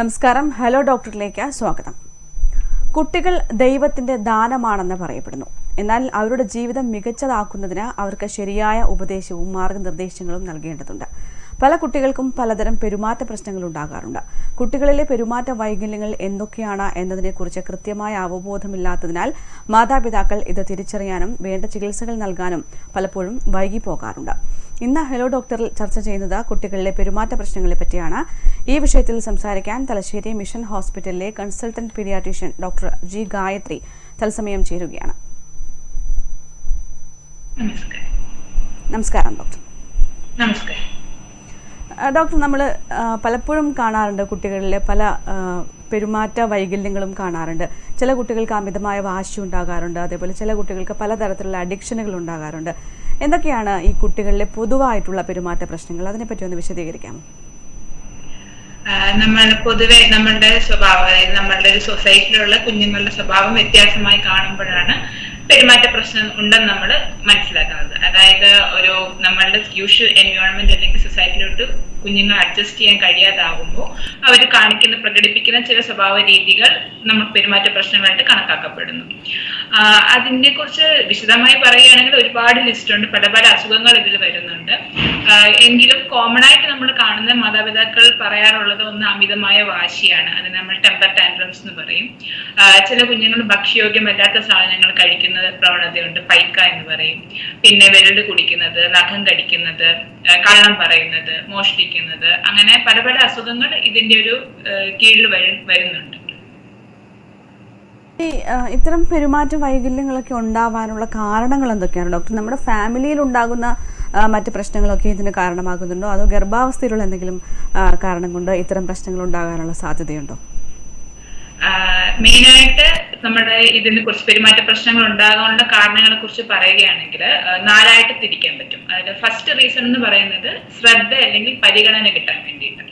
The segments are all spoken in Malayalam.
നമസ്കാരം. ഹലോ ഡോക്ടറിലേക്ക് സ്വാഗതം. കുട്ടികൾ ദൈവത്തിന്റെ ദാനമാണെന്ന് പറയപ്പെടുന്നു. എന്നാൽ അവരുടെ ജീവിതം മികച്ചതാക്കുന്നതിന് അവർക്ക് ശരിയായ ഉപദേശവും മാർഗനിർദ്ദേശങ്ങളും നൽകേണ്ടതുണ്ട്. പല കുട്ടികൾക്കും പലതരം പെരുമാറ്റ പ്രശ്നങ്ങൾ ഉണ്ടാകാറുണ്ട്. കുട്ടികളിലെ പെരുമാറ്റ വൈകല്യങ്ങൾ എന്തൊക്കെയാണ് എന്നതിനെക്കുറിച്ച് കൃത്യമായ അവബോധമില്ലാത്തതിനാൽ മാതാപിതാക്കൾ ഇത് തിരിച്ചറിയാനും വേണ്ട ചികിത്സകൾ നൽകാനും പലപ്പോഴും വൈകി പോകാറുണ്ട്. ഇന്ന് ഹലോ ഡോക്ടറിൽ ചർച്ച ചെയ്യുന്നത് കുട്ടികളിലെ പെരുമാറ്റ പ്രശ്നങ്ങളെ പറ്റിയാണ്. ഈ വിഷയത്തിൽ സംസാരിക്കാൻ തലശ്ശേരി മിഷൻ ഹോസ്പിറ്റലിലെ consultant paediatrician doctor G Gayathri തത്സമയം ചേരുകയാണ്. നമസ്കാരം. ഡോക്ടർ. നമസ്കാരം. ഡോക്ടർ നമ്മൾ പലപ്പോഴും കാണാറുണ്ട് കുട്ടികളിലെ പല പെരുമാറ്റ വൈകല്യങ്ങളും കാണാറുണ്ട്. ചില കുട്ടികൾക്ക് അമിതമായ വാശി ഉണ്ടാകാറുണ്ട് അതേപോലെ ചില കുട്ടികൾക്ക് പലതരത്തിലുള്ള അഡിക്ഷനുകൾ ഉണ്ടാകാറുണ്ട്. എന്തൊക്കെയാണ് ഈ കുട്ടികളിലെ പൊതുവായിട്ടുള്ള പെരുമാറ്റ പ്രശ്നങ്ങൾ? അതിനെപ്പറ്റി ഒന്ന് വിശദീകരിക്കാമോ നമ്മൾ പൊതുവെ നമ്മളുടെ സ്വഭാവം അതായത് നമ്മളുടെ ഒരു സൊസൈറ്റിയിലുള്ള കുഞ്ഞുങ്ങളുടെ സ്വഭാവം വ്യത്യാസമായി കാണുമ്പോഴാണ് പെരുമാറ്റ പ്രശ്നം ഉണ്ടെന്ന് നമ്മൾ മനസ്സിലാക്കുന്നത് അതായത് ഒരു നമ്മളുടെ യൂഷ്വൽ എൻവയോൺമെന്റ് അല്ലെങ്കിൽ സൊസൈറ്റിയിലോട്ട് കുഞ്ഞുങ്ങൾ അഡ്ജസ്റ്റ് ചെയ്യാൻ കഴിയാതാകുമ്പോൾ അവർ കാണിക്കുന്ന പ്രകടിപ്പിക്കുന്ന ചില സ്വഭാവ രീതികൾ നമ്മൾ പെരുമാറ്റ പ്രശ്നങ്ങളായിട്ട് കണക്കാക്കപ്പെടുന്നു. അതിനെ കുറിച്ച് വിശദമായി പറയുകയാണെങ്കിൽ ഒരുപാട് ലിസ്റ്റ് ഉണ്ട്. പല പല അസുഖങ്ങൾ ഇതിൽ വരുന്നുണ്ട്. എങ്കിലും കോമൺ ആയിട്ട് നമ്മൾ കാണുന്ന മാതാപിതാക്കൾ പറയാറുള്ളത് ഒന്ന് അമിതമായ വാശിയാണ്. അത് നമ്മൾ ടെമ്പർ ടാൻഡ്രംസ് എന്ന് പറയും. ചില കുഞ്ഞുങ്ങൾ ഭക്ഷ്യയോഗ്യമല്ലാത്ത സാധനങ്ങൾ കഴിക്കുന്ന പ്രവണതയുണ്ട്. പൈക്ക എന്ന് പറയും. പിന്നെ വിരൽ കുടിക്കുന്നത് നഖം കടിക്കുന്നത് കള്ളം പറയുന്നത് മോഷ്ടിക്കുന്നത് അങ്ങനെ പല പല അസുഖങ്ങൾ ഇതിന്റെ ഒരു കീഴിൽ വരുന്നുണ്ട്. ഈ ഇത്തരം പെരുമാറ്റ വൈകല്യങ്ങളൊക്കെ ഉണ്ടാവാനുള്ള കാരണങ്ങൾ എന്തൊക്കെയാണ്? ഡോക്ടർ നമ്മുടെ ഫാമിലിയിൽ ഉണ്ടാകുന്ന മറ്റ് പ്രശ്നങ്ങളൊക്കെ ഇതിന് കാരണമാകുന്നുണ്ടോ? അതോ ഗർഭാവസ്ഥയിലുള്ള എന്തെങ്കിലും കാരണം കൊണ്ട് ഇത്തരം പ്രശ്നങ്ങൾ ഉണ്ടാകാനുള്ള സാധ്യതയുണ്ടോ? മെയിനായിട്ട് നമ്മുടെ ഇതിന് കുറച്ച് പെരുമാറ്റ പ്രശ്നങ്ങൾ ഉണ്ടാകാനുള്ള കാരണങ്ങളെ കുറിച്ച് പറയുകയാണെങ്കിൽ നാലായിട്ട് തിരിക്കാൻ പറ്റും. അതായത് ഫസ്റ്റ് റീസൺ എന്ന് പറയുന്നത് ശ്രദ്ധ അല്ലെങ്കിൽ പരിഗണന കിട്ടാൻ വേണ്ടിയിട്ട്.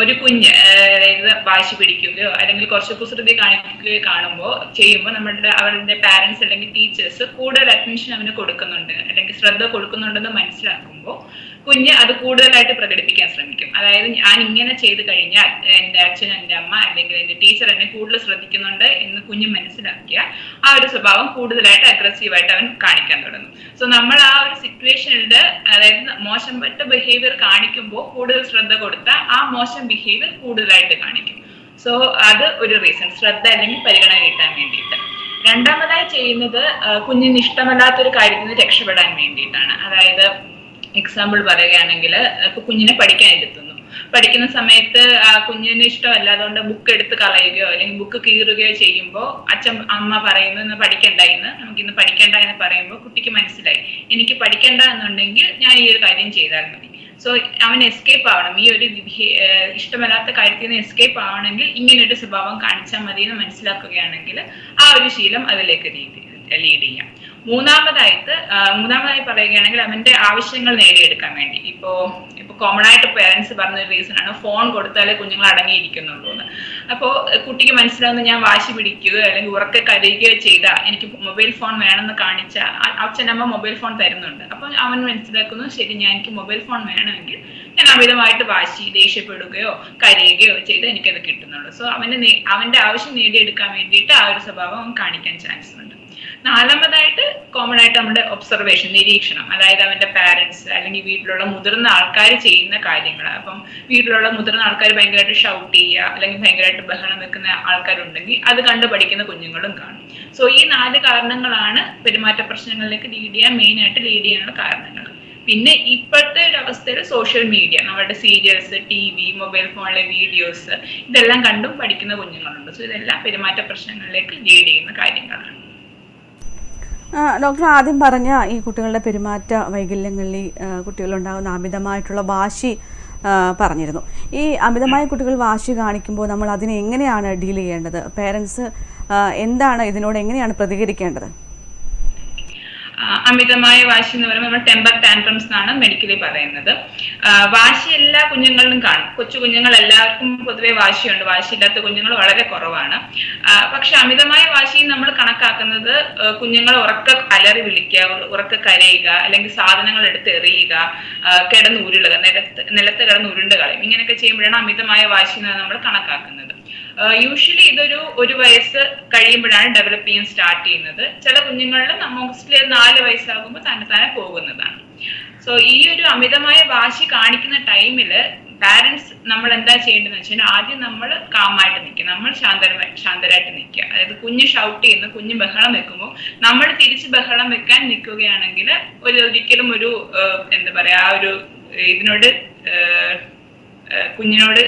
ഒരു കുഞ്ഞ് അതായത് വാശി പിടിക്കുകയോ അല്ലെങ്കിൽ കുറച്ച് കുസൃതി കാണിക്കുകയോ കാണുമ്പോൾ ചെയ്യുമ്പോൾ നമ്മുടെ അവരുടെ പാരന്റ്സ് അല്ലെങ്കിൽ ടീച്ചേഴ്സ് കൂടുതൽ അറ്റൻഷൻ അവന് കൊടുക്കുന്നുണ്ട്. അല്ലെങ്കിൽ ശ്രദ്ധ കൊടുക്കുന്നുണ്ടെന്ന് മനസ്സിലാക്കുമ്പോൾ കുഞ്ഞ് അത് കൂടുതലായിട്ട് പ്രകടിപ്പിക്കാൻ ശ്രമിക്കും. അതായത് ഞാൻ ഇങ്ങനെ ചെയ്തു കഴിഞ്ഞാൽ എന്റെ അച്ഛൻ എന്റെ അമ്മ അല്ലെങ്കിൽ എന്റെ ടീച്ചർ എന്നെ കൂടുതൽ ശ്രദ്ധിക്കുന്നുണ്ട് എന്ന് കുഞ്ഞ് മനസ്സിലാക്കിയ ആ ഒരു സ്വഭാവം കൂടുതലായിട്ട് അഗ്രസീവായിട്ട് അവൻ കാണിക്കാൻ തുടങ്ങും. സോ നമ്മൾ ആ ഒരു സിറ്റുവേഷനിൽ അതായത് മോശപ്പെട്ട ബിഹേവിയർ കാണിക്കുമ്പോൾ കൂടുതൽ ശ്രദ്ധ കൊടുത്ത ആ മോശം ബിഹേവിയർ കൂടുതലായിട്ട് കാണിക്കും. സോ അത് ഒരു റീസൺ ശ്രദ്ധ അല്ലെങ്കിൽ പരിഗണന കിട്ടാൻ വേണ്ടിയിട്ട്. രണ്ടാമതായി ചെയ്യുന്നത് കുഞ്ഞിന് ഇഷ്ടമല്ലാത്തൊരു കാര്യത്തിൽ നിന്ന് രക്ഷപ്പെടാൻ വേണ്ടിയിട്ടാണ്. അതായത് എക്സാമ്പിൾ പറയുകയാണെങ്കിൽ ഇപ്പൊ കുഞ്ഞിനെ പഠിക്കാൻ എടുത്തുന്നു പഠിക്കുന്ന സമയത്ത് ആ കുഞ്ഞിന് ഇഷ്ടമല്ല അതുകൊണ്ട് ബുക്ക് എടുത്ത് കളയുകയോ അല്ലെങ്കിൽ ബുക്ക് കീറുകയോ ചെയ്യുമ്പോൾ അച്ഛൻ അമ്മ പറയുന്നു ഇന്ന് പഠിക്കണ്ട എന്ന് നമുക്ക് ഇന്ന് പഠിക്കണ്ട എന്ന് പറയുമ്പോൾ കുട്ടിക്ക് മനസ്സിലായി. എനിക്ക് പഠിക്കണ്ട എന്നുണ്ടെങ്കിൽ ഞാൻ ഈ ഒരു കാര്യം ചെയ്താൽ മതി. സോ അവൻ എസ്കേപ്പ് ആവണം. ഈ ഒരു ഇഷ്ടമല്ലാത്ത കാര്യത്തിൽ നിന്ന് എസ്കേപ്പ് ആവണമെങ്കിൽ ഇങ്ങനെ ഒരു സ്വഭാവം കാണിച്ചാൽ മതി എന്ന് മനസ്സിലാക്കുകയാണെങ്കിൽ ആ ഒരു ശീലം അതിലേക്ക് ലീഡ് ചെയ്യാം. മൂന്നാമതായിട്ട് മൂന്നാമതായി പറയുകയാണെങ്കിൽ അവന്റെ ആവശ്യങ്ങൾ നേടിയെടുക്കാൻ വേണ്ടി. ഇപ്പൊ കോമൺ ആയിട്ട് പേരൻസ് പറഞ്ഞ റീസൺ ആണ്. ഫോൺ കൊടുത്താലേ കുഞ്ഞുങ്ങൾ അടങ്ങിയിരിക്കുന്നുള്ളൂ എന്ന്. അപ്പോൾ കുട്ടിക്ക് മനസ്സിലാവുന്ന ഞാൻ വാശി പിടിക്കുകയോ അല്ലെങ്കിൽ ഉറക്കെ കരയുകയോ ചെയ്താൽ എനിക്ക് മൊബൈൽ ഫോൺ വേണമെന്ന് കാണിച്ച അച്ഛനമ്മ മൊബൈൽ ഫോൺ തരുന്നുണ്ട്. അപ്പൊ അവൻ മനസ്സിലാക്കുന്നു ശരി ഞാൻ എനിക്ക് മൊബൈൽ ഫോൺ വേണമെങ്കിൽ ഞാൻ അമിതമായിട്ട് വാശി ദേഷ്യപ്പെടുകയോ കരയുകയോ ചെയ്ത് എനിക്കത് കിട്ടുന്നുള്ളൂ. സോ അവന്റെ അവന്റെ ആവശ്യം നേടിയെടുക്കാൻ വേണ്ടിയിട്ട് ആ ഒരു സ്വഭാവം കാണിക്കാൻ ചാൻസ് ഉണ്ട്. നാലാമതായിട്ട് കോമൺ ആയിട്ട് നമ്മുടെ ഒബ്സർവേഷൻ നിരീക്ഷണം. അതായത് അവന്റെ പാരന്റ്സ് അല്ലെങ്കിൽ വീട്ടിലുള്ള മുതിർന്ന ആൾക്കാർ ചെയ്യുന്ന കാര്യങ്ങൾ. അപ്പം വീട്ടിലുള്ള മുതിർന്ന ആൾക്കാർ ഭയങ്കരമായിട്ട് ഷൗട്ട് ചെയ്യുക അല്ലെങ്കിൽ ഭയങ്കരമായിട്ട് ബഹളം വെക്കുന്ന ആൾക്കാരുണ്ടെങ്കിൽ അത് കണ്ടു പഠിക്കുന്ന കുഞ്ഞുങ്ങളും കാണും. സോ ഈ നാല് കാരണങ്ങളാണ് പെരുമാറ്റ പ്രശ്നങ്ങളിലേക്ക് ലീഡ് ചെയ്യാൻ മെയിൻ ആയിട്ട് ലീഡ് ചെയ്യാനുള്ള കാരണങ്ങൾ. പിന്നെ ഇപ്പോഴത്തെ ഒരു അവസ്ഥയിൽ സോഷ്യൽ മീഡിയ നമ്മുടെ സീരിയൽസ് ടി വി മൊബൈൽ ഫോണിലെ വീഡിയോസ് ഇതെല്ലാം കണ്ടും പഠിക്കുന്ന കുഞ്ഞുങ്ങളുണ്ട്. സോ ഇതെല്ലാം പെരുമാറ്റ പ്രശ്നങ്ങളിലേക്ക് ലീഡ് ചെയ്യുന്ന കാര്യങ്ങളാണ്. ഡോക്ടർ ആദ്യം പറഞ്ഞ ഈ കുട്ടികളുടെ പെരുമാറ്റ വൈകല്യങ്ങളിൽ കുട്ടികളുണ്ടാകുന്ന അമിതമായിട്ടുള്ള വാശി പറഞ്ഞിരുന്നു. ഈ അമിതമായ കുട്ടികൾ വാശി കാണിക്കുമ്പോൾ നമ്മൾ അതിനെ എങ്ങനെയാണ് ഡീൽ ചെയ്യേണ്ടത്? പേരൻസ് എന്താണ് ഇതിനോട് എങ്ങനെയാണ് പ്രതികരിക്കേണ്ടത്? അമിതമായ വാശി എന്ന് പറയുമ്പോൾ നമ്മൾ ടെമ്പർ ടാൻട്രംസ് എന്നാണ് മെഡിക്കലി പറയുന്നത്. വാശി എല്ലാ കുഞ്ഞുങ്ങളിലും കാണും. കൊച്ചു കുഞ്ഞുങ്ങൾ എല്ലാവർക്കും പൊതുവെ വാശിയുണ്ട്. വാശിയില്ലാത്ത കുഞ്ഞുങ്ങൾ വളരെ കുറവാണ്. പക്ഷെ അമിതമായ വാശി നമ്മൾ കണക്കാക്കുന്നത് കുഞ്ഞുങ്ങൾ ഉറക്ക അലറി വിളിക്കുക ഉറക്ക കരയുക അല്ലെങ്കിൽ സാധനങ്ങൾ എടുത്ത് എറിയുക കിടന്ന് ഉരുളുക നിലത്ത് നിലത്ത് കിടന്ന് ഉരുണ്ട് കളയും. ഇങ്ങനെയൊക്കെ ചെയ്യുമ്പോഴാണ് അമിതമായ വാശി എന്ന് നമ്മൾ കണക്കാക്കുന്നത്. യൂഷ്വലി ഇതൊരു ഒരു വയസ്സ് കഴിയുമ്പോഴാണ് ഡെവലപ്പ് ചെയ്യാൻ സ്റ്റാർട്ട് ചെയ്യുന്നത്. ചില കുഞ്ഞുങ്ങളിൽ മോസ്റ്റ്ലി നാല് വയസ്സാകുമ്പോൾ തന്നെ തന്നെ പോകുന്നതാണ്. സോ ഈ ഒരു അമിതമായ വാശി കാണിക്കുന്ന ടൈമിൽ പാരന്റ്സ് നമ്മൾ എന്താ ചെയ്യേണ്ടതെന്ന് വെച്ചാൽ ആദ്യം നമ്മൾ കാമായിട്ട് നിൽക്കുക. നമ്മൾ ശാന്തരമായി ശാന്തരായിട്ട് നിൽക്കുക. അതായത് കുഞ്ഞ് ഷൗട്ട് ചെയ്യുന്നു കുഞ്ഞ് ബഹളം വെക്കുമ്പോൾ നമ്മൾ തിരിച്ച് ബഹളം വെക്കാൻ നിൽക്കുകയാണെങ്കിൽ ഒരു ഒരിക്കലും ഒരു ഏഹ്, എന്താ പറയാ ആ ഒരു ഇതിനോട് ഏഹ്, കുഞ്ഞിനോട്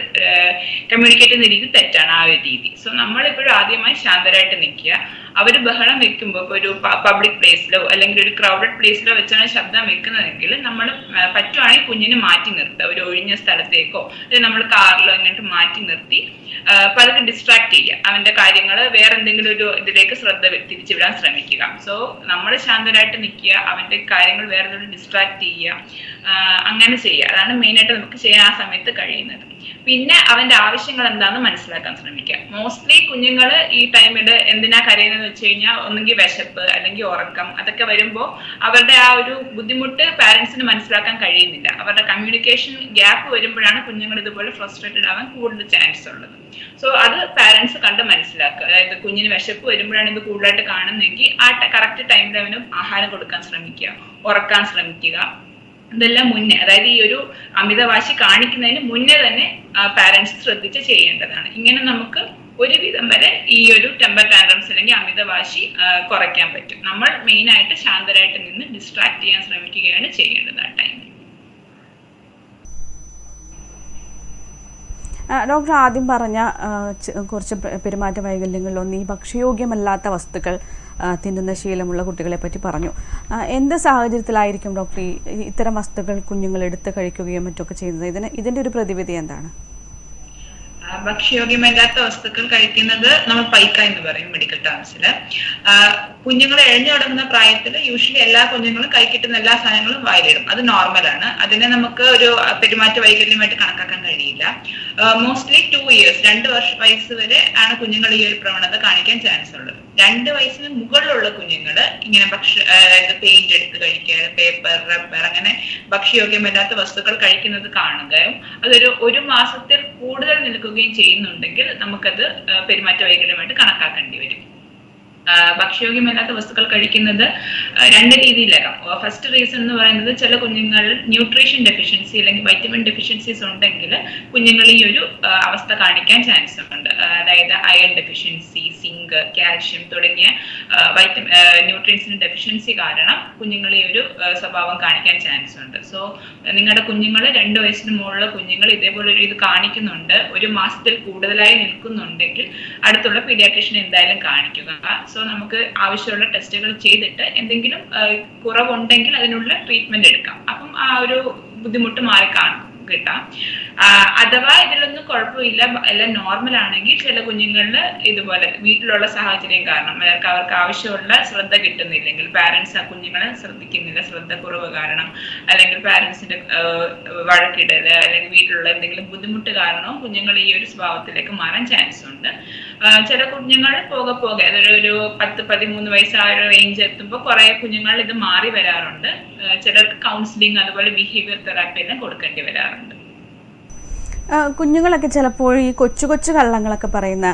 കമ്മ്യൂണിക്കേറ്റ് ചെയ്യുന്ന രീതി തെറ്റാണ് ആ ഒരു രീതി. സോ നമ്മളിപ്പോഴും ആദ്യമായി ശാന്തരായിട്ട് നിൽക്കുക. അവർ ബഹളം വെക്കുമ്പോൾ ഒരു പബ്ലിക് പ്ലേസിലോ അല്ലെങ്കിൽ ഒരു ക്രൗഡഡ് പ്ലേസിലോ വെച്ചാണ് ശബ്ദം വെക്കുന്നതെങ്കിൽ നമ്മൾ പറ്റുവാണെങ്കിൽ കുഞ്ഞിനെ മാറ്റി നിർത്തുക. ഒരു ഒഴിഞ്ഞ സ്ഥലത്തേക്കോ അല്ലെങ്കിൽ നമ്മൾ കാറിലോ അങ്ങോട്ട് മാറ്റി നിർത്തി ആ, പലരും ഡിസ്ട്രാക്ട് ചെയ്യുക. അവന്റെ കാര്യങ്ങൾ വേറെ എന്തെങ്കിലും ഒരു ഇതിലേക്ക് ശ്രദ്ധ തിരിച്ചുവിടാൻ ശ്രമിക്കുക. സോ നമ്മൾ ശാന്തരായിട്ട് നിൽക്കുക അവന്റെ കാര്യങ്ങൾ വേറെ ഡിസ്ട്രാക്ട് ചെയ്യുക അങ്ങനെ ചെയ്യുക. അതാണ് മെയിനായിട്ട് നമുക്ക് ചെയ്യാൻ ആ സമയത്ത് കഴിയുന്നത്. പിന്നെ അവന്റെ ആവശ്യങ്ങൾ എന്താണെന്ന് മനസ്സിലാക്കാൻ ശ്രമിക്കുക മോസ്റ്റ്ലി കുഞ്ഞുങ്ങൾ ഈ ടൈമിൽ എന്തിനാ കരയുന്നതെന്ന് വെച്ച് കഴിഞ്ഞാൽ ഒന്നെങ്കിൽ വിശപ്പ് അല്ലെങ്കിൽ ഉറക്കം അതൊക്കെ വരുമ്പോൾ അവരുടെ ആ ഒരു ബുദ്ധിമുട്ട് പാരന്റ്സിന് മനസ്സിലാക്കാൻ കഴിയുന്നില്ല. അവരുടെ കമ്മ്യൂണിക്കേഷൻ ഗ്യാപ്പ് വരുമ്പോഴാണ് കുഞ്ഞുങ്ങൾ ഇതുപോലെ ഫ്രസ്ട്രേറ്റഡ് ആവാൻ കൂടുതൽ ചാൻസ് ഉള്ളത്. സോ അത് പാരന്റ്സ് കണ്ട് മനസ്സിലാക്കുക. അതായത് കുഞ്ഞിന് വിശപ്പ് വരുമ്പോഴാണ് ഇത് കൂടുതലായിട്ട് കാണുന്നതെങ്കിൽ ആ കറക്റ്റ് ടൈമിൽ അവന് ആഹാരം കൊടുക്കാൻ ശ്രമിക്കുക ഉറക്കാൻ ശ്രമിക്കുക. ഇതെല്ലാം മുന്നേ അതായത് ഈ ഒരു അമിതവാശി കാണിക്കുന്നതിന് മുന്നേ തന്നെ പാരന്റ്സ് ശ്രദ്ധിച്ച് ചെയ്യേണ്ടതാണ്. ഇങ്ങനെ നമുക്ക് ഒരുവിധം വരെ ഈ ഒരു ടെമ്പർ ടാൻഡ്രംസ് അല്ലെങ്കിൽ അമിതവാശി കുറയ്ക്കാൻ പറ്റും. നമ്മൾ മെയിൻ ആയിട്ട് ശാന്തരായിട്ട് നിന്ന് ഡിസ്ട്രാക്ട് ചെയ്യാൻ ശ്രമിക്കുകയാണ് ചെയ്യേണ്ടത് ആ ടൈമിൽ ഡോക്ടർ ആദ്യം പറഞ്ഞ കുറച്ച് പെരുമാറ്റ വൈകല്യങ്ങളിലൊന്ന് ഈ ഭക്ഷ്യയോഗ്യമല്ലാത്ത വസ്തുക്കൾ തിന്നുന്ന ശീലമുള്ള കുട്ടികളെ പറ്റി പറഞ്ഞു എന്ത് സാഹചര്യത്തിലായിരിക്കും ഡോക്ടർ ഈ ഇത്തരം വസ്തുക്കൾ കുഞ്ഞുങ്ങൾ എടുത്ത് കഴിക്കുകയും മറ്റൊക്കെ ചെയ്യുന്നത്? ഇതിന് ഇതിന്റെ ഒരു പ്രതിവിധി എന്താണ്? ഭക്ഷ്യയോഗ്യമല്ലാത്ത വസ്തുക്കൾ കഴിക്കുന്നത് നമ്മൾ പൈക്ക എന്ന് പറയും മെഡിക്കൽ ടേംസിൽ കുഞ്ഞുങ്ങൾ എഴഞ്ഞു തുടങ്ങുന്ന പ്രായത്തിൽ യൂഷ്വലി എല്ലാ കുഞ്ഞുങ്ങളും കൈ കിട്ടുന്ന എല്ലാ സാധനങ്ങളും വായിലിടും. അത് നോർമലാണ് അതിനെ നമുക്ക് ഒരു പെരുമാറ്റ വൈകല്യമായിട്ട് കണക്കാക്കാൻ കഴിയില്ല. മോസ്റ്റ്ലി ടു ഇയേഴ്സ് രണ്ട് വർഷ വയസ്സ് വരെ ആണ് കുഞ്ഞുങ്ങൾ ഈ ഒരു പ്രവണത കാണിക്കാൻ ചാൻസ് ഉള്ളത്. രണ്ട് വയസ്സിന് മുകളിലുള്ള കുഞ്ഞുങ്ങൾ ഇങ്ങനെ അതായത് പെയിന്റ് എടുത്ത് കഴിക്കുക പേപ്പർ റബ്ബർ അങ്ങനെ ഭക്ഷ്യയോഗ്യമല്ലാത്ത വസ്തുക്കൾ കഴിക്കുന്നത് കാണുകയും അതൊരു ഒരു മാസത്തിൽ കൂടുതൽ നിൽക്കുകയും ചെയ്യുന്നുണ്ടെങ്കിൽ നമുക്കത് പെരുമാറ്റ വൈകല്യമായിട്ട് കണക്കാക്കേണ്ടി വരും. ഭക്ഷ്യയോഗ്യമല്ലാത്ത വസ്തുക്കൾ കഴിക്കുന്നത് രണ്ട് രീതിയിലാകാം. ഫസ്റ്റ് റീസൺ എന്ന് പറയുന്നത് ചില കുഞ്ഞുങ്ങളിൽ ന്യൂട്രീഷൻ ഡെഫിഷ്യൻസി അല്ലെങ്കിൽ വൈറ്റമിൻ ഡെഫിഷ്യൻസീസ് ഉണ്ടെങ്കിൽ കുഞ്ഞുങ്ങൾ ഈ ഒരു അവസ്ഥ കാണിക്കാൻ ചാൻസ് ഉണ്ട്. അതായത് അയൺ ഡെഫിഷ്യൻസി സിങ്ക് കാൽഷ്യം തുടങ്ങിയ വൈറ്റമിൻ ന്യൂട്രിയൻസിന് ഡെഫിഷ്യൻസി കാരണം കുഞ്ഞുങ്ങൾ ഈ ഒരു സ്വഭാവം കാണിക്കാൻ ചാൻസ് ഉണ്ട്. സോ നിങ്ങളുടെ കുഞ്ഞുങ്ങൾ രണ്ട് വയസ്സിന് മുകളിലുള്ള കുഞ്ഞുങ്ങൾ ഇതേപോലെ ഒരു ഇത് കാണിക്കുന്നുണ്ട്. ഒരു മാസത്തിൽ കൂടുതലായി നിൽക്കുന്നുണ്ടെങ്കിൽ അടുത്തുള്ള പീഡിയാട്രീഷ്യൻ എന്തായാലും കാണിക്കുക. സോ നമുക്ക് ആവശ്യമുള്ള ടെസ്റ്റുകൾ ചെയ്തിട്ട് എന്തെങ്കിലും കുറവുണ്ടെങ്കിൽ അതിനുള്ള ട്രീറ്റ്മെന്റ് എടുക്കാം. അപ്പം ആ ഒരു ബുദ്ധിമുട്ട് മാറി കാണും കിട്ടാം. അഥവാ ഇതിലൊന്നും കുഴപ്പമില്ല എല്ലാം നോർമൽ ആണെങ്കിൽ ചില കുഞ്ഞുങ്ങളിൽ ഇതുപോലെ വീട്ടിലുള്ള സാഹചര്യം കാരണം അവർക്ക് അവർക്ക് ആവശ്യമുള്ള ശ്രദ്ധ കിട്ടുന്നില്ലെങ്കിൽ പാരന്റ്സ് ആ കുഞ്ഞുങ്ങളെ ശ്രദ്ധിക്കുന്നില്ല ശ്രദ്ധ കുറവ് കാരണം അല്ലെങ്കിൽ പാരന്റ്സിന്റെ വഴക്കിടൽ അല്ലെങ്കിൽ വീട്ടിലുള്ള എന്തെങ്കിലും ബുദ്ധിമുട്ട് കാരണവും കുഞ്ഞുങ്ങൾ ഈ ഒരു സ്വഭാവത്തിലേക്ക് മാറാൻ ചാൻസ് ഉണ്ട്. ചില കുഞ്ഞുങ്ങൾ പോകെ പോകെ അതൊരു ഒരു പത്ത് പതിമൂന്ന് വയസ്സ് ആ ഒരു റേഞ്ച് എത്തുമ്പോൾ കുറെ കുഞ്ഞുങ്ങൾ ഇത് മാറി വരാറുണ്ട്. ചിലർക്ക് കൗൺസിലിംഗ് അതുപോലെ ബിഹേവിയർ തെറാപ്പി എല്ലാം കൊടുക്കേണ്ടി വരാറുണ്ട്. കുഞ്ഞുങ്ങളൊക്കെ ചിലപ്പോൾ ഈ കൊച്ചു കൊച്ചു കള്ളങ്ങളൊക്കെ പറയുന്ന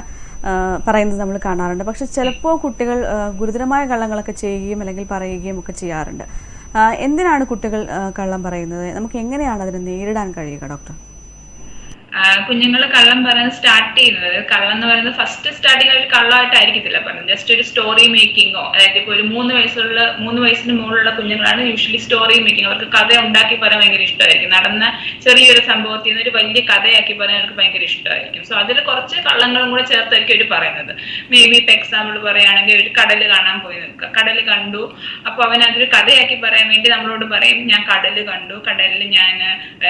പറയുന്നത് നമ്മൾ കാണാറുണ്ട്. പക്ഷെ ചിലപ്പോൾ കുട്ടികൾ ഗുരുതരമായ കള്ളങ്ങളൊക്കെ ചെയ്യുകയും അല്ലെങ്കിൽ പറയുകയും ഒക്കെ ചെയ്യാറുണ്ട്. എന്തിനാണ് കുട്ടികൾ കള്ളം പറയുന്നത്? നമുക്ക് എങ്ങനെയാണ് അതിനെ നേരിടാൻ കഴിയുക ഡോക്ടർ? കുഞ്ഞുങ്ങൾ കള്ളം പറയാൻ സ്റ്റാർട്ട് ചെയ്യുന്നത്. കള്ളം എന്ന് പറയുന്നത് ഫസ്റ്റ് സ്റ്റാർട്ടിങ് ഒരു കള്ളമായിട്ടായിരിക്കത്തില്ല പറഞ്ഞത്. ജസ്റ്റ് ഒരു സ്റ്റോറി മേക്കിങ്ങോ അതായത് ഇപ്പോൾ ഒരു മൂന്ന് വയസ്സുള്ള മൂന്ന് വയസ്സിന് മുകളിലുള്ള കുഞ്ഞുങ്ങളാണ് യൂഷ്വലി സ്റ്റോറി മേക്കിംഗ് അവർക്ക് കഥ ഉണ്ടാക്കി പറയാൻ ഭയങ്കര ഇഷ്ടമായിരിക്കും. നടന്ന ചെറിയൊരു സംഭവത്തിൽ നിന്ന് ഒരു വലിയ കഥയാക്കി പറയാൻ അവർക്ക് ഭയങ്കര ഇഷ്ടമായിരിക്കും. സോ അതിൽ കുറച്ച് കള്ളങ്ങളും കൂടെ ചേർത്തായിരിക്കും അവർ പറയുന്നത്. മേ ബി ഇപ്പൊ എക്സാമ്പിൾ പറയുകയാണെങ്കിൽ ഒരു കടൽ കാണാൻ പോയി കടൽ കണ്ടു. അപ്പൊ അവൻ അതൊരു കഥയാക്കി പറയാൻ വേണ്ടി നമ്മളോട് പറയും ഞാൻ കടൽ കണ്ടു. കടലിൽ ഞാൻ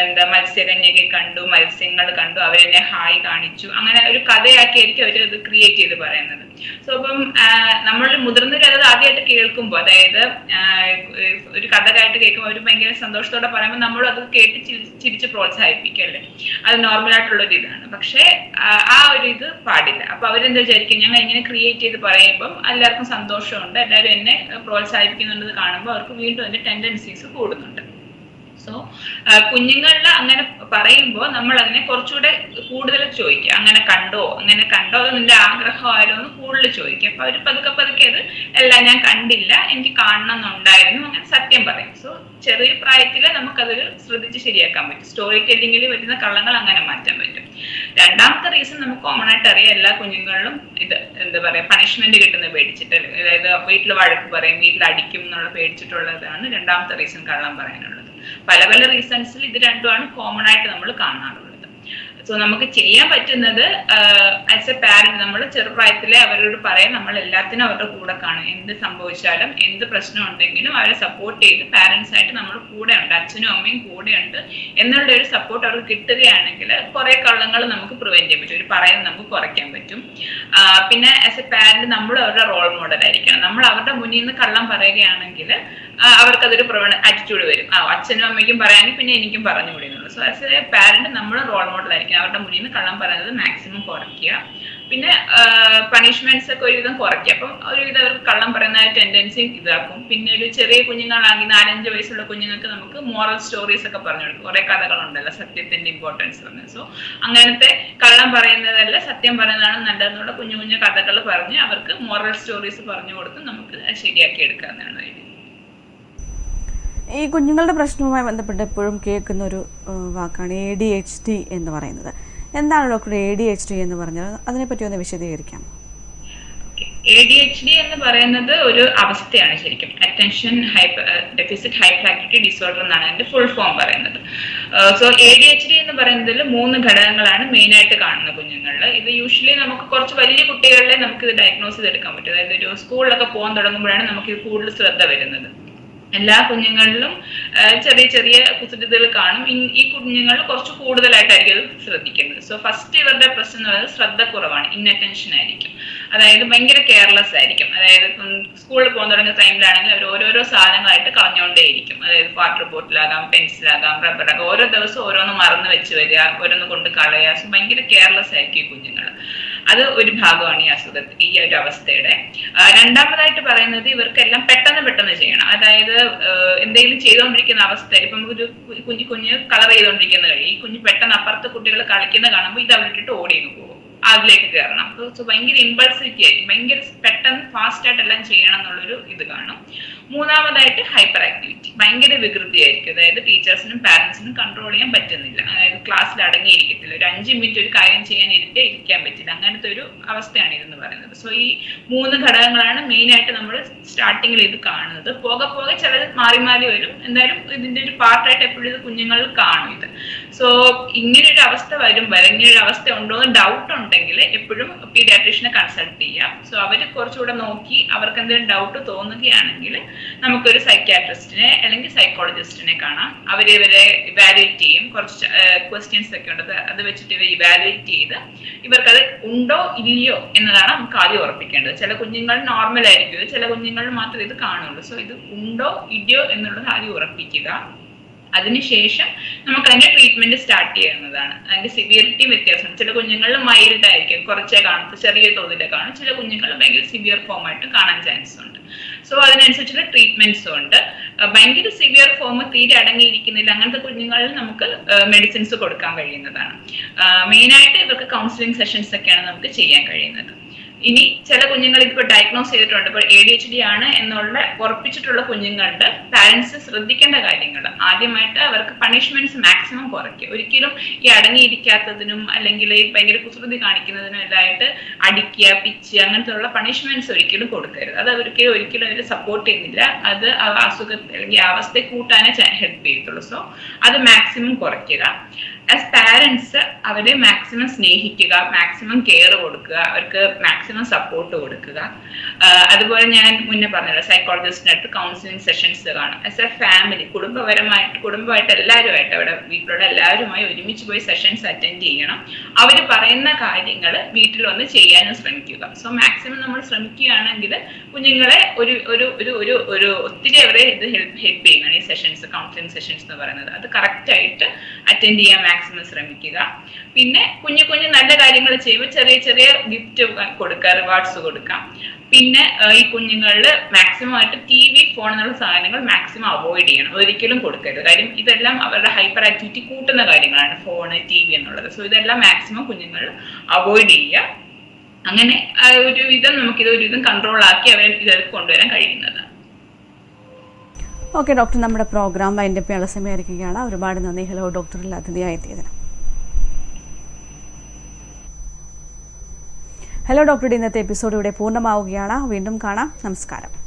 എന്താ മത്സ്യകന്യകെ കണ്ടു. മത്സ്യങ്ങൾ കണ്ടു അവരെന്നെ ഹായ് കാണിച്ചു. അങ്ങനെ ഒരു കഥയാക്കിയായിരിക്കും അവർ അത് ക്രിയേറ്റ് ചെയ്ത് പറയുന്നത്. സോ അപ്പം നമ്മൾ മുതിർന്നവരത് ആദ്യമായിട്ട് കേൾക്കുമ്പോൾ അതായത് ഒരു കഥയായിട്ട് കേൾക്കുമ്പോൾ അവർ ഭയങ്കര സന്തോഷത്തോടെ പറയുമ്പോൾ നമ്മൾ അത് കേട്ട് ചിരി- ചിരിച്ച് പ്രോത്സാഹിപ്പിക്കല്ലേ? അത് നോർമൽ ആയിട്ടുള്ള ഒരു ഇതാണ്. പക്ഷേ ആ ഒരു ഇത് പാടില്ല. അപ്പൊ അവരെന്താ വിചാരിക്കും? ഞങ്ങൾ ഇങ്ങനെ ക്രിയേറ്റ് ചെയ്ത് പറയുമ്പം എല്ലാവർക്കും സന്തോഷമുണ്ട്. എല്ലാവരും എന്നെ പ്രോത്സാഹിപ്പിക്കുന്നുണ്ടെന്ന് കാണുമ്പോൾ അവർക്ക് വീണ്ടും അതിന്റെ ടെൻഡൻസീസ് കൂടുന്നുണ്ട്. കുഞ്ഞുങ്ങളിൽ അങ്ങനെ പറയുമ്പോൾ നമ്മൾ അതിനെ കുറച്ചുകൂടെ കൂടുതൽ ചോദിക്കുക അങ്ങനെ കണ്ടോ? അങ്ങനെ കണ്ടോ അത് നിന്റെ ആഗ്രഹമായാലോ എന്ന് കൂടുതൽ ചോദിക്കുക അപ്പൊ അവർ പതുക്കെ പതുക്കെ അത് അല്ല ഞാൻ കണ്ടില്ല എനിക്ക് കാണണം എന്നുണ്ടായിരുന്നു അങ്ങനെ സത്യം പറയും. സോ ചെറിയ പ്രായത്തിൽ നമുക്കതൊരു ശ്രദ്ധിച്ച് ശരിയാക്കാൻ പറ്റും. സ്റ്റോറി ടെല്ലിങ്ങിൽ വരുന്ന കള്ളങ്ങൾ അങ്ങനെ മാറ്റാൻ പറ്റും. രണ്ടാമത്തെ റീസൺ നമുക്ക് കോമൺ ആയിട്ട് അറിയാം എല്ലാ കുഞ്ഞുങ്ങളിലും ഇത് എന്താ പറയാ പണിഷ്മെന്റ് കിട്ടുന്ന പേടിച്ചിട്ട് അതായത് വീട്ടിൽ വഴക്ക് പറയും വീട്ടിൽ അടിക്കും എന്നുള്ള പേടിച്ചിട്ടുള്ളതാണ് രണ്ടാമത്തെ റീസൺ കള്ളം പറയാനുള്ളത്. പല പല റീസൺസിൽ ഇത് രണ്ടുമാണ് കോമൺ ആയിട്ട് നമ്മൾ കാണാറുള്ളത്. സോ നമുക്ക് ചെയ്യാൻ പറ്റുന്നത് ആസ് എ പാരന്റ് നമ്മൾ ചെറുപ്രായത്തിലെ അവരോട് പറയാൻ നമ്മൾ എല്ലാത്തിനും അവരുടെ കൂടെ കാണും. എന്ത് സംഭവിച്ചാലും എന്ത് പ്രശ്നം ഉണ്ടെങ്കിലും അവരെ സപ്പോർട്ട് ചെയ്ത് പാരന്റ്സ് ആയിട്ട് നമ്മൾ കൂടെ ഉണ്ട്. അച്ഛനും അമ്മയും കൂടെ ഉണ്ട് എന്നുള്ള ഒരു സപ്പോർട്ട് അവർക്ക് കിട്ടുകയാണെങ്കിൽ കുറെ കള്ളങ്ങൾ നമുക്ക് പ്രിവെന്റ് ചെയ്യാൻ പറ്റും. ഒരു പറയുന്നത് നമുക്ക് കുറയ്ക്കാൻ പറ്റും. പിന്നെ ആസ് എ പാരന്റ് നമ്മൾ അവരുടെ റോൾ മോഡൽ ആയിരിക്കണം. നമ്മൾ അവരുടെ മുന്നിൽ നിന്ന് കള്ളം പറയുകയാണെങ്കിൽ അവർക്ക് അതൊരു പ്രവണ ആറ്റിറ്റ്യൂഡ് വരും. ആ അച്ഛനും അമ്മയ്ക്കും പറയാമെങ്കിൽ പിന്നെ എനിക്കും പറഞ്ഞു വിടുന്നുള്ളൂ സോ ആസ് എ പാരന്റ് നമ്മൾ റോൾ മോഡൽ ആയിരിക്കും അവരുടെ മുന്നിൽ നിന്ന് കള്ളം പറയുന്നത് മാക്സിമം കുറയ്ക്കുക. പിന്നെ പണിഷ്മെന്റ്സ് ഒക്കെ ഒരുവിധം കുറയ്ക്കുക. അപ്പം ഒരുവിധം അവർക്ക് കള്ളം പറയുന്ന ടെൻഡൻസി ഇതാക്കും. പിന്നെ ഒരു ചെറിയ കുഞ്ഞുങ്ങളാണെങ്കിൽ നാലഞ്ച് വയസ്സുള്ള കുഞ്ഞുങ്ങൾക്ക് നമുക്ക് മോറൽ സ്റ്റോറീസ് ഒക്കെ പറഞ്ഞു കൊടുക്കും. കുറെ കഥകളുണ്ടല്ലോ സത്യത്തിന്റെ ഇമ്പോർട്ടൻസ് പറഞ്ഞ് സോ അങ്ങനത്തെ കള്ളം പറയുന്നതല്ല സത്യം പറയുന്നതാണ് നല്ലതെന്നുള്ള കുഞ്ഞു കുഞ്ഞു കഥകൾ പറഞ്ഞ് അവർക്ക് മോറൽ സ്റ്റോറീസ് പറഞ്ഞു കൊടുത്ത് നമുക്ക് ശരിയാക്കി എടുക്കാവുന്നതാണ് ഐഡിയ ഈ കുഞ്ഞുങ്ങളുടെ പ്രശ്നവുമായി ബന്ധപ്പെട്ട് എപ്പോഴും കേൾക്കുന്ന ഒരു വാക്കാണ് എ ഡി എച്ച് ഡി എന്ന് പറയുന്നത്. എന്താണ് doctor A D H D എന്ന് പറഞ്ഞാൽ അതിനെപ്പറ്റി ഒന്ന് വിശദീകരിക്കാം. എ ഡി എച്ച് ഡി എന്ന് പറയുന്നത് ഒരു അവസ്ഥയാണ് ശരിക്കും. Attention hyper deficit hyperactivity disorder എന്നാണ് അതിന്റെ ഫുൾ ഫോം പറയുന്നത്. So A D H D എന്ന് പറയുന്നതിൽ മൂന്ന് ഘടകങ്ങളാണ് മെയിൻ ആയിട്ട് കാണുന്ന കുഞ്ഞുങ്ങളിൽ ഇത് യൂഷ്വലി നമുക്ക് കുറച്ച് വലിയ കുട്ടികളിലെ നമുക്ക് ഇത് ഡയഗ്നോസ് ചെയ്തെടുക്കാൻ പറ്റും. അതായത് ഒരു സ്കൂളിലൊക്കെ പോകാൻ തുടങ്ങുമ്പോഴാണ് നമുക്ക് ഇത് കൂടുതൽ ശ്രദ്ധ വരുന്നത്. എല്ലാ കുഞ്ഞുങ്ങളിലും ചെറിയ ചെറിയ കുസൃതികൾ കാണും. ഈ കുഞ്ഞുങ്ങൾ കുറച്ച് കൂടുതലായിട്ടായിരിക്കും അത് ശ്രദ്ധിക്കുന്നത്. സോ ഫസ്റ്റ് ഇവരുടെ പ്രശ്നം എന്ന് പറയുന്നത് ശ്രദ്ധ കുറവാണ് ഇന്നറ്റൻഷൻ ആയിരിക്കും. അതായത് ഭയങ്കര കെയർലെസ് ആയിരിക്കും. അതായത് സ്കൂളിൽ പോകാൻ തുടങ്ങിയ ടൈമിലാണെങ്കിൽ അവർ ഓരോരോ സാധനങ്ങളായിട്ട് കളഞ്ഞുകൊണ്ടേയിരിക്കും. അതായത് വാട്ടർ ബോട്ടിലാകാം പെൻസിലാകാം റബ്ബറാകാം ഓരോ ദിവസം ഓരോന്ന് മറന്നു വെച്ച് വരിക ഓരോന്ന് കൊണ്ട് കളയുക. സോ ഭയങ്കര കെയർലെസ് ആയിരിക്കും ഈ കുഞ്ഞുങ്ങൾ. അത് ഒരു ഭാഗമാണ് ഈ അസുഖത്തിൽ ഈ ഒരു അവസ്ഥയുടെ. രണ്ടാമതായിട്ട് പറയുന്നത് ഇവർക്കെല്ലാം പെട്ടെന്ന് പെട്ടെന്ന് ചെയ്യണം. അതായത് എന്തെങ്കിലും ചെയ്തുകൊണ്ടിരിക്കുന്ന അവസ്ഥ ഇപ്പൊ നമുക്കൊരു കുഞ്ഞു കുഞ്ഞ് കളർ ചെയ്തുകൊണ്ടിരിക്കുന്ന കഴിയും ഈ കുഞ്ഞ് പെട്ടെന്ന് അപ്പുറത്ത് കുട്ടികൾ കളിക്കുന്ന കാണുമ്പോൾ ഇത് അവരിട്ടിട്ട് ഓടിയെന്ന് പോകും. അതിലേക്ക് കയറണം. സോ ഭയങ്കര ഇമ്പൾസിറ്റി ആയിരിക്കും. ഭയങ്കര പെട്ടെന്ന് ഫാസ്റ്റ് ആയിട്ട് എല്ലാം ചെയ്യണം എന്നുള്ളൊരു ഇത് കാണും. മൂന്നാമതായിട്ട് ഹൈപ്പർ ആക്ടിവിറ്റി ഭയങ്കര വികൃതി ആയിരിക്കും അതായത് ടീച്ചേഴ്സിനും പാരന്റ്സിനും കൺട്രോൾ ചെയ്യാൻ പറ്റുന്നില്ല. അതായത് ക്ലാസ്സിൽ അടങ്ങിയിരിക്കത്തില്ല. ഒരു അഞ്ച് മിനിറ്റ് ഒരു കാര്യം ചെയ്യാൻ ഇരുത്തേ ഇരിക്കാൻ പറ്റില്ല. അങ്ങനത്തെ ഒരു അവസ്ഥയാണ് ഇതെന്ന് പറയുന്നത്. സോ ഈ മൂന്ന് ഘടകങ്ങളാണ് മെയിൻ ആയിട്ട് നമ്മൾ സ്റ്റാർട്ടിങ്ങിൽ ഇത് കാണുന്നത്. പോകെ പോകെ ചിലത് മാറി മാറി വരും. എന്തായാലും ഇതിന്റെ ഒരു പാർട്ടായിട്ട് എപ്പോഴും ഇത് കുഞ്ഞുങ്ങളിൽ കാണും ഇത്. സോ ഇങ്ങനെ ഒരു അവസ്ഥ വരുമ്പോൾ ഇങ്ങനെ ഒരു അവസ്ഥ ഉണ്ടോ എന്ന് ഡൗട്ട് ഉണ്ടെങ്കിൽ എപ്പോഴും പീഡിയാട്രീഷനെ കൺസൾട്ട് ചെയ്യാം. സോ അവർ കുറച്ചുകൂടെ നോക്കി അവർക്ക് എന്തെങ്കിലും ഡൗട്ട് തോന്നുകയാണെങ്കിൽ നമുക്കൊരു സൈക്യാട്രിസ്റ്റിനെ അല്ലെങ്കിൽ സൈക്കോളജിസ്റ്റിനെ കാണാം. അവർ ഇവരെ ഇവാലുവേറ്റ് ചെയ്യും. കുറച്ച് ക്വസ്റ്റ്യൻസ് ഒക്കെ ഉണ്ട്. അത് വെച്ചിട്ട് ഇവർ ഇവാലുവേറ്റ് ചെയ്ത് ഇവർക്കത് ഉണ്ടോ ഇല്ലയോ എന്നതാണ് നമുക്ക് ആദ്യം ഉറപ്പിക്കേണ്ടത്. ചില കുഞ്ഞുങ്ങൾ നോർമൽ ആയിരിക്കും ചില കുഞ്ഞുങ്ങൾ മാത്രമേ ഇത് കാണുള്ളൂ. സോ ഇത് ഉണ്ടോ ഇല്ലയോ എന്നുള്ളത് ആദ്യം ഉറപ്പിക്കുക. അതിനുശേഷം നമുക്ക് അതിന്റെ ട്രീറ്റ്മെന്റ് സ്റ്റാർട്ട് ചെയ്യുന്നതാണ്. അതിന്റെ സിവിയറിറ്റി വ്യത്യാസം ചില കുഞ്ഞുങ്ങളിൽ മൈൽഡ് ആയിരിക്കും കുറച്ചേ കാണും ചെറിയ തോതിലേ കാണും. ചില കുഞ്ഞുങ്ങൾ ഭയങ്കര സിവിയർ ഫോം ആയിട്ട് കാണാൻ ചാൻസ് ഉണ്ട്. സോ അതിനനുസരിച്ചുള്ള ട്രീറ്റ്മെന്റ്സും ഉണ്ട്. ഭയങ്കര സിവിയർ ഫോം തീരെ അടങ്ങിയിരിക്കുന്നില്ല. അങ്ങനത്തെ കുഞ്ഞുങ്ങളിൽ നമുക്ക് മെഡിസിൻസ് കൊടുക്കാൻ കഴിയുന്നതാണ്. മെയിൻ ആയിട്ട് ഇവർക്ക് കൗൺസിലിംഗ് സെഷൻസ് ഒക്കെയാണ് നമുക്ക് ചെയ്യാൻ കഴിയുന്നത്. ഇനി ചില കുഞ്ഞുങ്ങൾ ഇതിപ്പോ ഡയഗ്നോസ് ചെയ്തിട്ടുണ്ട്. ഇപ്പോൾ എ ഡി എച്ച് ഡി ആണ് എന്നുള്ള ഉറപ്പിച്ചിട്ടുള്ള കുഞ്ഞുങ്ങളുടെ പാരന്റ്സ് ശ്രദ്ധിക്കേണ്ട കാര്യങ്ങൾ. ആദ്യമായിട്ട് അവർക്ക് പണിഷ്മെന്റ്സ് മാക്സിമം കുറയ്ക്കുക. ഒരിക്കലും ഈ അടങ്ങിയിരിക്കാത്തതിനും അല്ലെങ്കിൽ ഭയങ്കര കുസൃതി കാണിക്കുന്നതിനും എല്ലായിട്ട് അടിക്കുക പിച്ച് അങ്ങനത്തെ ഉള്ള പണിഷ്മെന്റ്സ് ഒരിക്കലും കൊടുക്കരുത്. അത് അവർക്ക് ഒരിക്കലും അവർ സപ്പോർട്ട് ചെയ്യുന്നില്ല. അത് അസുഖത്തെ അല്ലെങ്കിൽ അവസ്ഥ കൂട്ടാനേ ഹെൽപ്പ് ചെയ്യത്തുള്ളൂ. സോ അത് മാക്സിമം കുറയ്ക്കുക. ആസ് പാരൻസ് അവരെ മാക്സിമം സ്നേഹിക്കുക മാക്സിമം കെയർ കൊടുക്കുക അവർക്ക് മാക്സിമം സപ്പോർട്ട് കൊടുക്കുക. അതുപോലെ ഞാൻ മുന്നേ പറഞ്ഞല്ലോ സൈക്കോളജിസ്റ്റിന്റെ അടുത്ത് കൗൺസിലിംഗ് സെഷൻസ് കാണും. ആസ് എ ഫാമിലി കുടുംബപരമായിട്ട് കുടുംബമായിട്ട് എല്ലാവരുമായിട്ട് അവിടെ വീട്ടിലുള്ള എല്ലാവരുമായി ഒരുമിച്ച് പോയി സെഷൻസ് അറ്റൻഡ് ചെയ്യണം. അവർ പറയുന്ന കാര്യങ്ങൾ വീട്ടിൽ വന്ന് ചെയ്യാനും ശ്രമിക്കുക. സോ മാക്സിമം നമ്മൾ ശ്രമിക്കുകയാണെങ്കിൽ കുഞ്ഞുങ്ങളെ ഒരു ഒരു ഒരു ഒരു ഒരു ഒത്തിരി അവരെ ഇത് ഹെൽപ്പ് ഹെൽപ്പ് ചെയ്യണം ഈ സെഷൻസ് കൗൺസിലിംഗ് സെഷൻസ് എന്ന് പറയുന്നത്. അത് കറക്റ്റായിട്ട് അറ്റൻഡ് ചെയ്യാൻ മാക്സിമം ശ്രമിക്കുക. പിന്നെ കുഞ്ഞു കുഞ്ഞു നല്ല കാര്യങ്ങൾ ചെയ്യുമ്പോൾ ചെറിയ ചെറിയ ഗിഫ്റ്റ് കൊടുക്കുക റിവാർഡ്സ് കൊടുക്കാം. പിന്നെ ഈ കുഞ്ഞുങ്ങളിൽ മാക്സിമം ആയിട്ട് ടി വി ഫോൺ എന്നുള്ള സാധനങ്ങൾ മാക്സിമം അവോയ്ഡ് ചെയ്യണം. ഒരിക്കലും കൊടുക്കരുത്. കാര്യം ഇതെല്ലാം അവരുടെ ഹൈപ്പർ ആക്ടിവിറ്റി കൂട്ടുന്ന കാര്യങ്ങളാണ് ഫോണ് ടി വി എന്നുള്ളത്. സോ ഇതെല്ലാം മാക്സിമം കുഞ്ഞുങ്ങൾ അവോയ്ഡ് ചെയ്യുക. അങ്ങനെ ഒരുവിധം ഒരു വിധം നമുക്കിത് ഒരു വിധം കൺട്രോൾ ആക്കി അവരെ ഇതിലേക്ക് കൊണ്ടുവരാൻ കഴിയുന്നതാണ് ഓക്കെ ഡോക്ടർ നമ്മുടെ പ്രോഗ്രാം പേള സമയമായിരിക്കുകയാണ്. ഒരുപാട് നന്ദി. ഹലോ ഡോക്ടറിൽ അതിഥിയായി എത്തിയതിന്. ഹലോ ഡോക്ടറുടെ ഇന്നത്തെ എപ്പിസോഡ് ഇവിടെ പൂർണമാവുകയാണ്. വീണ്ടും കാണാം. നമസ്കാരം.